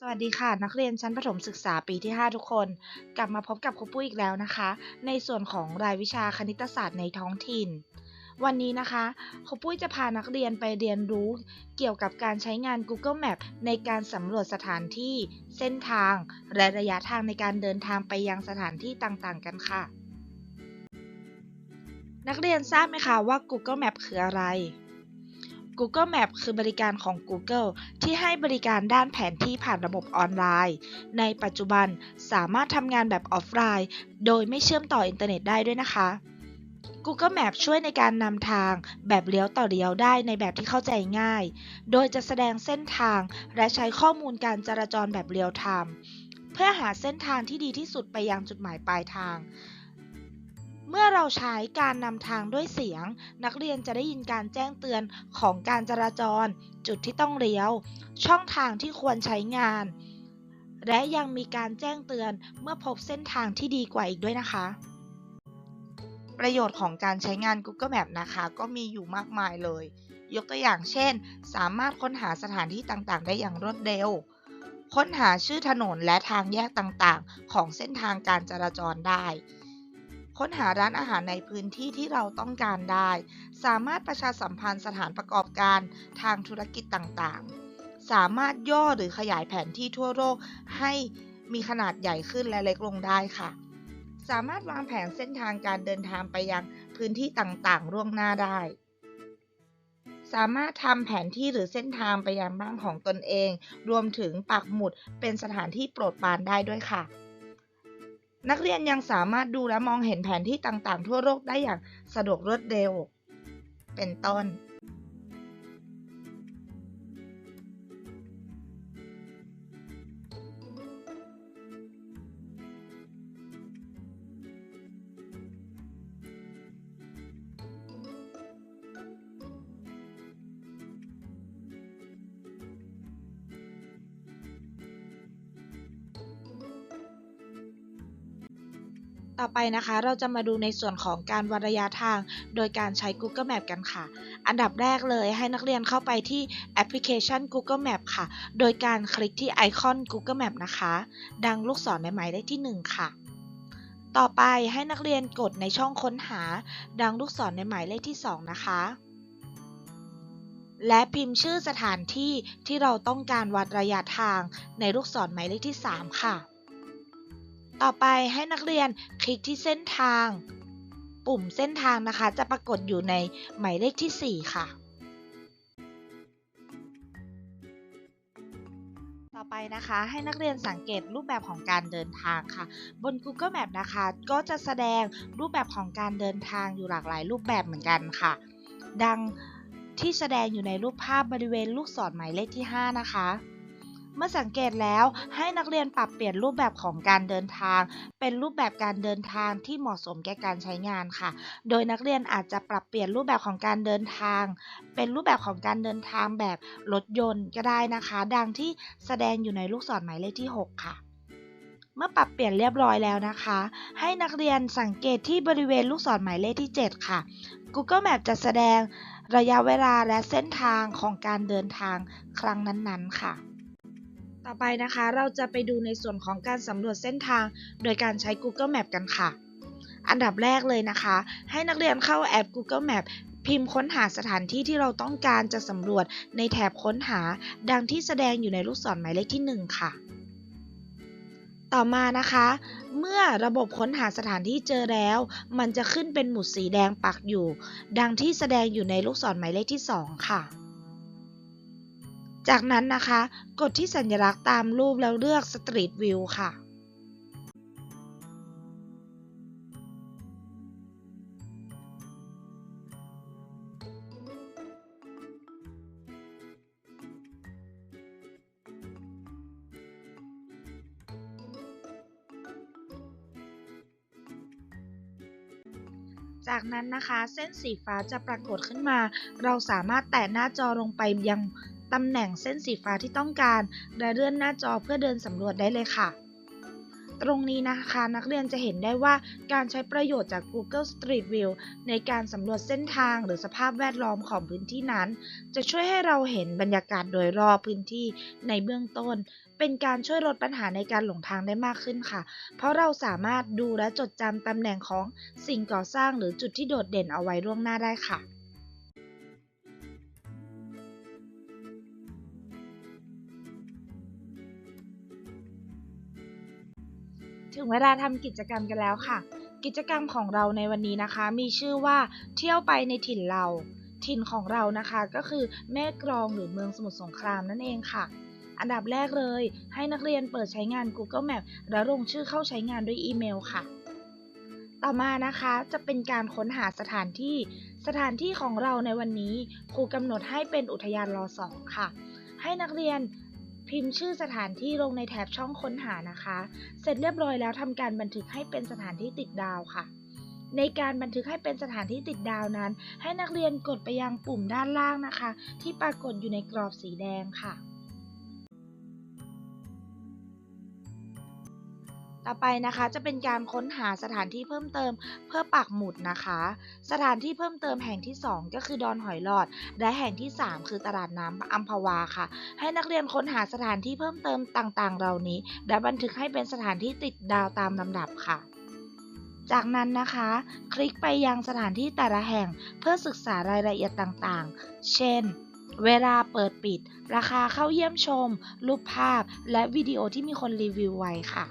สวัสดีค่ะ นักเรียนชั้นประถมศึกษาปีที่ 5 ทุกคน กลับมาพบกับครูปุ้ยอีกแล้วนะคะ ในส่วนของรายวิชาคณิตศาสตร์ในท้องถิ่น วันนี้นะคะครูปุ้ยจะพานักเรียนไปเรียนรู้ เกี่ยวกับการใช้งาน Google Map ในการสำรวจสถานที่ เส้นทาง และระยะทางในการเดินทางไปยังสถานที่ต่างๆ กันค่ะ นักเรียนทราบไหมคะว่า Google Map คืออะไร Google Map คือบริการของ Google ที่ให้บริการด้านแผนที่ผ่านระบบออนไลน์ ในปัจจุบันสามารถทำงานแบบออฟไลน์ โดยไม่เชื่อมต่ออินเทอร์เน็ตได้ด้วยนะคะ Google Map ช่วยในการนำทางแบบเลี้ยวต่อเลี้ยวได้ในแบบที่เข้าใจง่าย โดยจะแสดงเส้นทางและใช้ข้อมูลการจราจรแบบเรียลไทม์เพื่อหาเส้นทางที่ดีที่สุดไปยังจุดหมายปลายทาง เมื่อเราใช้การนำทางด้วยเสียง นักเรียนจะได้ยินการแจ้งเตือนของการจราจร จุดที่ต้องเลี้ยว ช่องทางที่ควรใช้งาน และยังมีการแจ้งเตือนเมื่อพบเส้นทางที่ดีกว่าอีกด้วยนะคะ ประโยชน์ของการใช้งาน Google Map นะคะ ก็มีอยู่มากมายเลย ยกตัวอย่างเช่น สามารถค้นหาสถานที่ต่างๆ ได้อย่างรวดเร็ว ค้นหาชื่อถนนและทางแยกต่างๆ ของเส้นทางการจราจรได้ ค้นหาร้านอาหารในพื้นที่ที่เราต้องการได้ สามารถประชาสัมพันธ์สถานประกอบการทางธุรกิจต่างๆ สามารถย่อหรือขยายแผนที่ทั่วโลกให้มีขนาดใหญ่ขึ้นและเล็กลงได้ค่ะ สามารถวางแผนเส้นทางการเดินทางไปยังพื้นที่ต่างๆ ล่วงหน้าได้ สามารถทำแผนที่หรือเส้นทางไปยังบ้านของตนเอง รวมถึงปักหมุดเป็นสถานที่โปรดปรานได้ด้วยค่ะ นักเรียนยังสามารถดูและมองเห็นแผนที่ต่างๆ ทั่วโลกได้อย่างสะดวกรวดเร็ว เป็นต้น ต่อไปนะคะเราจะมาดูในส่วนของการวัดระยะทาง โดยการใช้ Google Map กันค่ะ อันดับแรกเลยให้นักเรียนเข้าไปที่แอปพลิเคชัน Google Map ค่ะ โดยการคลิกที่ไอคอน Google Map นะคะ ดังลูกศรในหมายเลขที่ 1 ค่ะ ต่อไปให้นักเรียนกดในช่องค้นหา ดังลูกศรในหมายเลขที่ 2 นะคะและพิมพ์ชื่อสถานที่ที่เราต้องการวัดระยะทางในลูกศรหมายเลขที่ 3 ค่ะ ต่อไปให้นักเรียนคลิกที่เส้นทาง ปุ่มเส้นทางนะคะ จะปรากฏอยู่ในหมายเลขที่ 4 ค่ะ ต่อไปนะคะให้นักเรียนสังเกตรูปแบบของการเดินทางค่ะ บน Google Map นะคะ ก็จะแสดงรูปแบบของการเดินทางอยู่หลากหลายรูปแบบเหมือนกันค่ะ ดังที่แสดงอยู่ในรูปภาพบริเวณลูกศรหมายเลขที่ 5 นะคะ เมื่อสังเกตแล้วให้นักเรียนปรับเปลี่ยนรูปแบบของการเดินทาง เป็นรูปแบบการเดินทางที่เหมาะสมแก่การใช้งานค่ะ โดยนักเรียนอาจจะปรับเปลี่ยนรูปแบบของการเดินทาง เป็นรูปแบบของการเดินทางแบบรถยนต์ก็ได้นะคะ ดังที่แสดงอยู่ในลูกศรหมายเลขที่ 6 ค่ะเมื่อปรับเปลี่ยนเรียบร้อยแล้วนะคะ ให้นักเรียนสังเกตที่บริเวณลูกศรหมายเลขที่ 7 ค่ะ Google Map จะแสดงระยะเวลาและเส้นทางของการเดินทางครั้งนั้นๆ ค่ะ ต่อไปนะคะเราจะไปดูในส่วนของการสำรวจเส้นทาง โดยการใช้ Google Map กันค่ะ อันดับแรกเลยนะคะ ให้นักเรียนเข้าแอป Google Map พิมพ์ค้นหาสถานที่ที่เราต้องการจะสำรวจในแถบค้นหา ดังที่แสดงอยู่ในลูกศรหมายเลขที่ 1 ค่ะ ต่อมานะคะ เมื่อระบบค้นหาสถานที่เจอแล้ว มันจะขึ้นเป็นหมุดสีแดงปักอยู่ ดังที่แสดงอยู่ในลูกศรหมายเลขที่ 2 ค่ะ จากนั้นนะคะ กดที่สัญลักษณ์ตามรูปแล้วเลือก Street View ค่ะ จากนั้นนะคะ เส้นสีฟ้าจะปรากฏขึ้นมา เราสามารถแตะหน้าจอลงไปยัง ตำแหน่งเส้นสีฟ้าที่ต้องการ และเลื่อนหน้าจอเพื่อเดินสำรวจได้เลยค่ะ ตรงนี้นะคะนักเรียนจะเห็นได้ว่าการใช้ประโยชน์จาก Google Street View ในการสำรวจเส้นทางหรือสภาพแวดล้อมของพื้นที่นั้น จะช่วยให้เราเห็นบรรยากาศโดยรอบพื้นที่ในเบื้องต้น เป็นการช่วยลดปัญหาในการหลงทางได้มากขึ้นค่ะ เพราะเราสามารถดูและจดจำตำแหน่งของสิ่งก่อสร้างหรือจุดที่โดดเด่นเอาไว้ล่วงหน้าได้ค่ะ ถึงเวลาทำกิจกรรมกันแล้วค่ะ กิจกรรมของเราในวันนี้นะคะ มีชื่อว่าเที่ยวไปในถิ่นเรา ถิ่นของเรานะคะก็คือแม่กรองหรือเมืองสมุทรสงครามนั่นเองค่ะ อันดับแรกเลย ให้นักเรียนเปิดใช้งาน Google Map และลงชื่อเข้าใช้งานด้วยอีเมลค่ะ ต่อมานะคะจะเป็นการค้นหาสถานที่ สถานที่ของเราในวันนี้ครูกำหนดให้เป็นอุทยานรอสองค่ะ ให้นักเรียน พิมพ์ชื่อสถานที่ลงในแถบช่องค้นหานะคะ เสร็จเรียบร้อยแล้วทำการบันทึกให้เป็นสถานที่ติดดาวค่ะ ในการบันทึกให้เป็นสถานที่ติดดาวนั้น ให้นักเรียนกดไปยังปุ่มด้านล่างนะคะ ที่ปรากฏอยู่ในกรอบสีแดงค่ะ ต่อไปนะคะจะเป็นการค้นหาสถานที่เพิ่มเติมเพื่อปักหมุดนะคะ สถานที่เพิ่มเติมแห่งที่ 2 ก็คือดอนหอยหลอด และแห่งที่ 3 คือตลาดน้ำอัมพวาค่ะ ให้นักเรียนค้นหาสถานที่เพิ่มเติมต่างๆ เหล่านี้ และบันทึกให้เป็นสถานที่ติดดาวตามลำดับค่ะจากนั้นนะคะ คลิกไปยังสถานที่แต่ละแห่งเพื่อศึกษารายละเอียดต่างๆ เช่น เวลาเปิดปิด ราคาเข้าเยี่ยมชม รูปภาพ และวิดีโอที่มีคนรีวิวไว้ค่ะ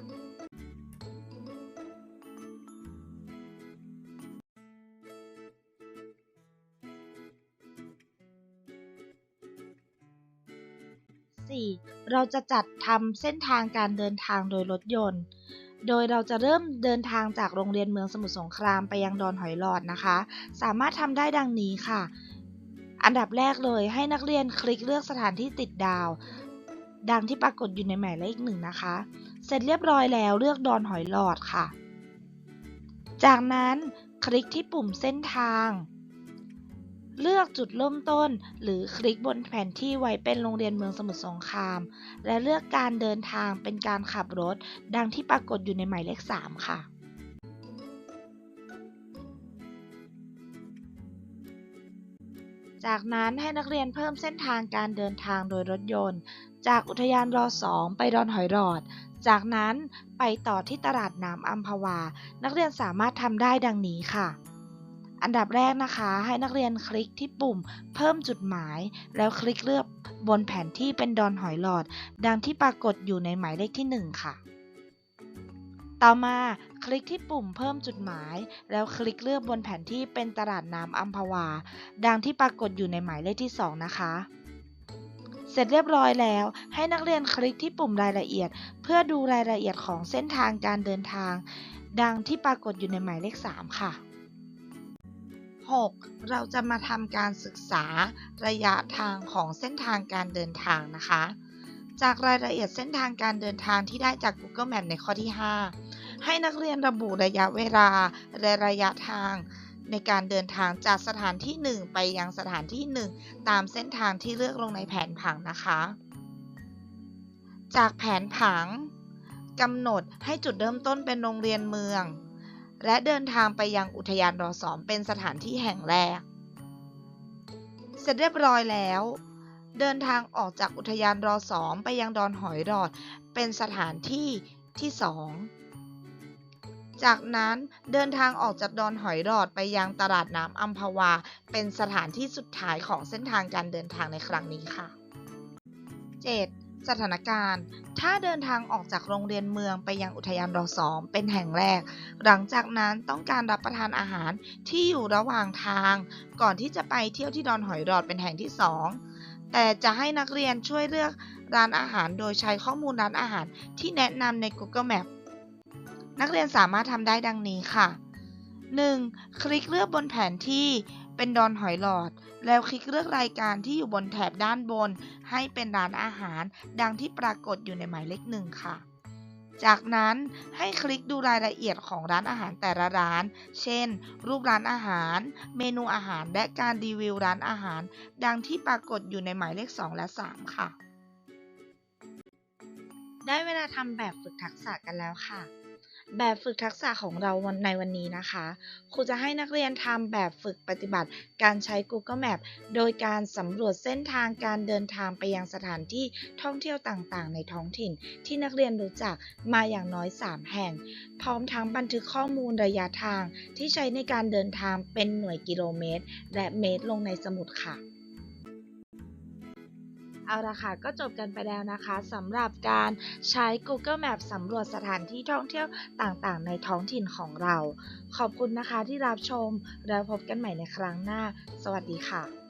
4. เราจะจัดทำเส้นทางการเดินทางโดยรถยนต์ โดยเราจะเริ่มเดินทางจากโรงเรียนเมืองสมุทรสงครามไปยังดอนหอยหลอดนะคะ สามารถทำได้ดังนี้ค่ะ อันดับแรกเลยให้นักเรียนคลิกเลือกสถานที่ติดดาว ดังที่ปรากฏอยู่ในหมายเลขหนึ่งนะคะ เสร็จเรียบร้อยแล้วเลือกดอนหอยหลอดค่ะ จากนั้นคลิกที่ปุ่มเส้นทาง เลือกจุดเริ่มต้น หรือคลิกบนแผนที่ไว้เป็นโรงเรียนเมืองสมุทรสงคราม และเลือกการเดินทางเป็นการขับรถ ดังที่ปรากฏอยู่ในหมายเลข 3 ค่ะจากนั้นให้นักเรียนเพิ่มเส้นทางการเดินทางโดยรถยนต์ จากอุทยานรอสองไปดอนหอยหลอด จากนั้นไปต่อที่ตลาดน้ำอัมพวา นักเรียนสามารถทำได้ดังนี้ค่ะ อันดับแรกนะคะให้นักเรียนคลิกที่ปุ่มเพิ่มจุดหมาย แล้วคลิกเลือกบนแผนที่เป็นดอนหอยหลอด ดังที่ปรากฏอยู่ในหมายเลขที่ 1 ค่ะ ต่อมาคลิกที่ปุ่มเพิ่มจุดหมาย แล้วคลิกเลือกบนแผนที่เป็นตลาดน้ำอัมพวา ดังที่ปรากฏอยู่ในหมายเลขที่ 2 นะคะเสร็จเรียบร้อยแล้ว ให้นักเรียนคลิกที่ปุ่มรายละเอียด เพื่อดูรายละเอียดของเส้นทางการเดินทาง ดังที่ปรากฏอยู่ในหมายเลข 3 ค่ะ 6. เราจะมาทำการศึกษาระยะทางของเส้นทางการเดินทางนะคะ จากรายละเอียดเส้นทางการเดินทางที่ได้จาก Google Map ในข้อที่ 5 ให้นักเรียนระบุระยะเวลาและระยะทางในการเดินทางจากสถานที่ 1 ไปยังสถานที่ 1 ตามเส้นทางที่เลือกลงในแผนผังนะคะ จากแผนผังกำหนดให้จุดเริ่มต้นเป็นโรงเรียนเมือง และเดินทางไปยังอุทยานรอสองเป็นสถานที่แห่งแรก เสร็จเรียบร้อยแล้ว เดินทางออกจากอุทยานรอสองไปยังดอนหอยหลอด เป็นสถานที่ที่สองจากนั้นเดินทางออกจากดอนหอยหลอดไปยังตลาดน้ำอัมพวา เป็นสถานที่สุดท้ายของเส้นทางการเดินทางในครั้งนี้ค่ะ 7. สถานการณ์ ถ้าเดินทางออกจากโรงเรียนเมืองไปยังอุทยานรอสองเป็นแห่งแรก หลังจากนั้นต้องการรับประทานอาหารที่อยู่ระหว่างทาง ก่อนที่จะไปเที่ยวที่ดอนหอยหลอดเป็นแห่งที่สองแต่จะให้นักเรียนช่วยเลือกร้านอาหารโดยใช้ข้อมูลร้านอาหารที่แนะนำใน Google Map นักเรียนสามารถทำได้ดังนี้ค่ะ 1. คลิกเลือกบนแผนที่ เป็นดอนหอยหลอด แล้วคลิกเลือกรายการที่อยู่บนแถบด้านบน ให้เป็นร้านอาหาร ดังที่ปรากฏอยู่ในหมายเลขหนึ่งค่ะ จากนั้นให้คลิกดูรายละเอียดของร้านอาหารแต่ละร้าน เช่น รูปร้านอาหาร เมนูอาหารและการรีวิวร้านอาหาร ดังที่ปรากฏอยู่ในหมายเลข 2 และ 3 ค่ะ ได้เวลาทำแบบฝึกทักษะกันแล้วค่ะ แบบฝึกทักษะของเราวันในวันนี้นะคะ ครูจะให้นักเรียนทำแบบฝึกปฏิบัติ การใช้ Google Map โดยการสำรวจเส้นทางการเดินทางไปยังสถานที่ท่องเที่ยวต่างๆ ในท้องถิ่น ที่นักเรียนรู้จักมาอย่างน้อย 3 แห่ง พร้อมทั้งบันทึกข้อมูลระยะทางที่ใช้ในการเดินทางเป็นหน่วยกิโลเมตร และเมตรลงในสมุดค่ะ เอาละค่ะก็จบกันไปแล้วนะคะสำหรับการใช้ Google Map สำรวจสถานที่ท่องเที่ยวต่างๆ ในท้องถิ่นของเรา ขอบคุณนะคะที่รับชม แล้วพบกันใหม่ในครั้งหน้า สวัสดีค่ะ